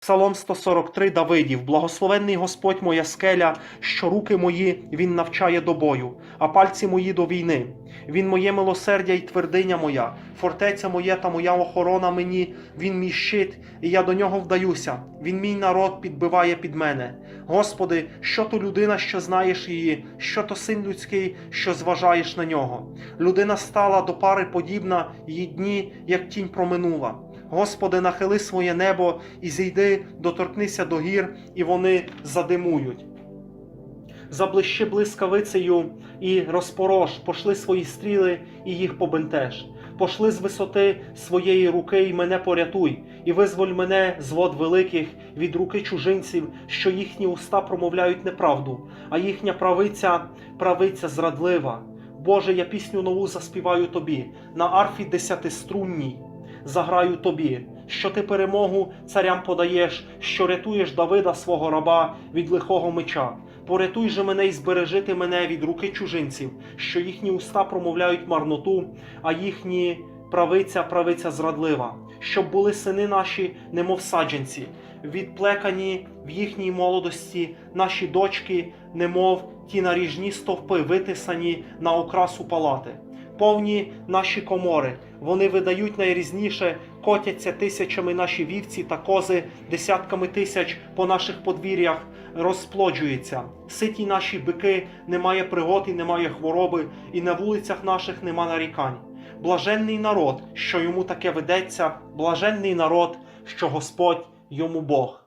Псалом 143 Давидів, благословенний Господь моя скеля, що руки мої він навчає до бою, а пальці мої до війни. Він моє милосердя й твердиня моя, фортеця моя та моя охорона мені, він мій щит, і я до нього вдаюся. Він мій народ підбиває під мене. Господи, що то людина, що знаєш її, що то син людський, що зважаєш на нього. Людина стала до пари подібна, її дні, як тінь проминула. Господи, нахили своє небо і зійди, доторкнися до гір, і вони задимують. Заблищи блискавицею і розпорош, пошли свої стріли і їх побентеж. Пошли з висоти своєї руки і мене порятуй, і визволь мене з вод великих від руки чужинців, що їхні уста промовляють неправду, а їхня правиця правиця зрадлива. Боже, я пісню нову заспіваю тобі на арфі десятиструнній заграю тобі, що ти перемогу царям подаєш, що рятуєш Давида свого раба від лихого меча. Порятуй же мене і збережи ти мене від руки чужинців, що їхні уста промовляють марноту, а їхні правиця правиця зрадлива, щоб були сини наші, немов саджанці, відплекані в їхній молодості, наші дочки, немов ті наріжні стовпи, витисані на окрасу палати повні наші комори. Вони видають найрізніше, котяться тисячами наші вівці та кози, десятками тисяч по наших подвір'ях розплоджуються. Ситі наші бики, немає пригод і немає хвороби, і на вулицях наших нема нарікань. Блаженний народ, що йому таке ведеться, блаженний народ, що Господь йому Бог.